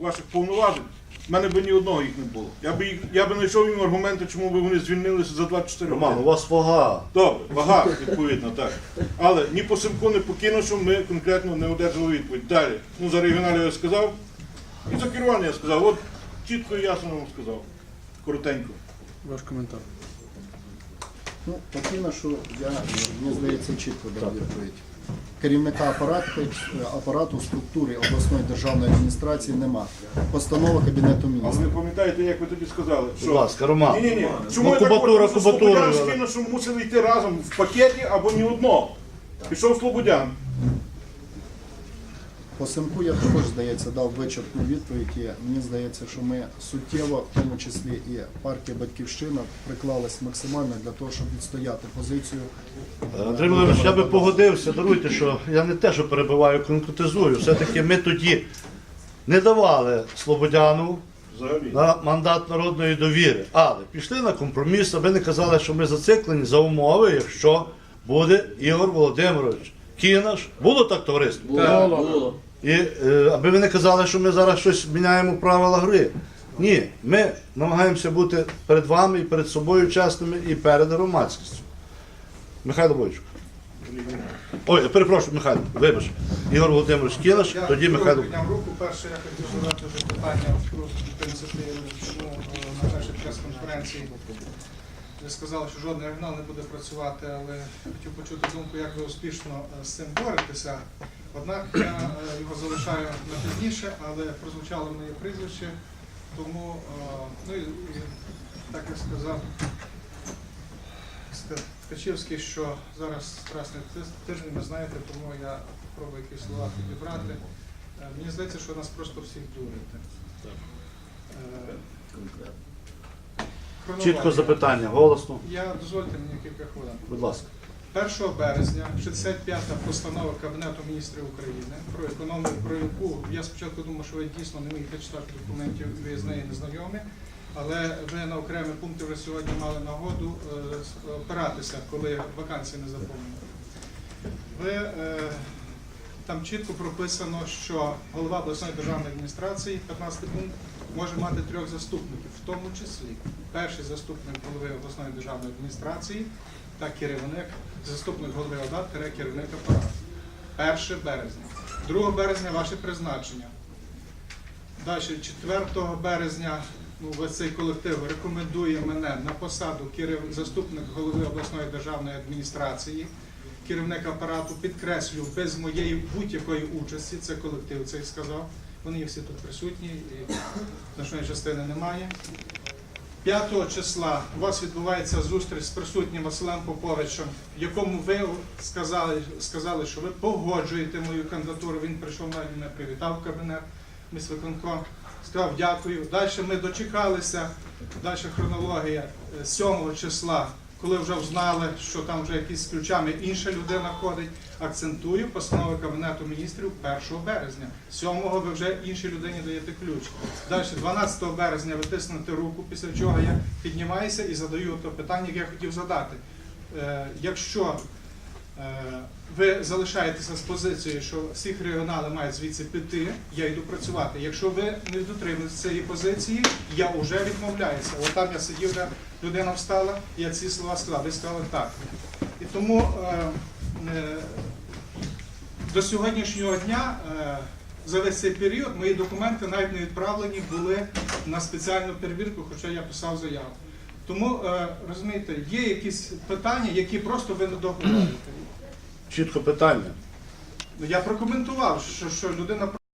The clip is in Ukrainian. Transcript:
ваших повноважень, в мене би ні одного їх не було. Я би, їх, я би знайшов їм аргументи, чому би вони звільнилися за 24 Роман, у вас вага. Добре, вага, відповідно, так. Але ні по Симку, ні по Кіношу ми конкретно не одержали відповідь. Далі. Ну, за регіоналі я сказав, і за керування я сказав. От чітко і ясно вам сказав. Коротенько. Ваш коментар. Ну, поки що я, мені здається, чітко дав відповідь. Керівника апарату, апарату структури обласної державної адміністрації нема. Постанова Кабінету А ви міністрів. пам'ятаєте, як ви тоді сказали? Будь ласка, Роман. Ні, ні, ні. Ну, Чому я так кубатура, говорю? кубатура, Слободян з але- мусили йти разом в пакеті або ні одного. Пішов Слободян. По Симку я також, здається, дав вичерпну відповідь. І мені здається, що ми суттєво, в тому числі і партія Батьківщина, приклалась максимально для того, щоб відстояти позицію. Андрій Володимирович, я би погодився, даруйте, що я не те, що перебиваю, конкретизую. Все-таки ми тоді не давали Слободяну на мандат народної довіри, але пішли на компроміс, аби не казали, що ми зациклені за умови, якщо буде Ігор Володимирович Кінаш. Було так товариство? Було. І е, аби ви не казали, що ми зараз щось міняємо правила гри. Ні, ми намагаємося бути перед вами і перед собою чесними і перед громадськістю. Михайло Бойчук. Ой, перепрошую, Михайло, вибач. Ігор Володимирович Кінаш, Я тоді Михайло. підняв руку. Перше, я хотів задати вже питання просто в принципі, чому е, на першій прес-конференції ви сказали, що жодний оригінал не буде працювати, але хотів почути думку, як ви успішно е, з цим боретеся. Однак я е, його залишаю на пізніше, але прозвучало моє прізвище, тому е, ну і, так я сказав. Ска- Ткачівський, що зараз страсний тиждень, ви знаєте, тому я спробую якісь слова підібрати. Е, Мені здається, що нас просто всіх дурите. Чітко запитання, голосно. Я дозвольте мені кілька хвилин. Будь ласка. 1 березня 65-та постанова Кабінету міністрів України про економію, про яку я спочатку думав, що ви дійсно не вмієте читати документів, ви з нею не знайомі, але ви на окремі пункти вже сьогодні мали нагоду е, опиратися, коли вакансії не заповнені. Ви е, там чітко прописано, що голова обласної державної адміністрації, 15 пункт, може мати трьох заступників, в тому числі перший заступник голови обласної державної адміністрації та керівник, заступник голови ОДА, керівник апарату. 1 березня. 2 березня ваше призначення. Далі, 4 березня ну, ось цей колектив рекомендує мене на посаду заступник голови обласної державної адміністрації, керівник апарату, підкреслю, без моєї будь-якої участі, це колектив цей сказав. Вони всі тут присутні, і значної частини немає. 5 числа у вас відбувається зустріч з присутнім Василем Поповичем, в якому ви сказали, сказали, що ви погоджуєте мою кандидатуру. Він прийшов навіть мене привітав кабінет міськвиконком, сказав дякую. Далі ми дочекалися, далі хронологія е, 7 числа, коли вже взнали, що там вже якісь з ключами інша людина ходить. Акцентую постанови Кабінету міністрів 1 березня. 7-го ви вже іншій людині даєте ключ. Далі, 12 березня ви руку, після чого я піднімаюся і задаю то питання, яке я хотів задати. Е, якщо ви залишаєтеся з позицією, що всіх регіонали мають звідси піти, я йду працювати. Якщо ви не дотримуєтеся цієї позиції, я вже відмовляюся. От там я сидів, де людина встала, я ці слова сказав, ви сказали так. І тому е, е, до сьогоднішнього дня е, за весь цей період мої документи навіть не відправлені були на спеціальну перевірку, хоча я писав заяву. Тому е, розумієте, є якісь питання, які просто ви не договорюєте. Чітко питання. Ну я прокоментував, що, що людина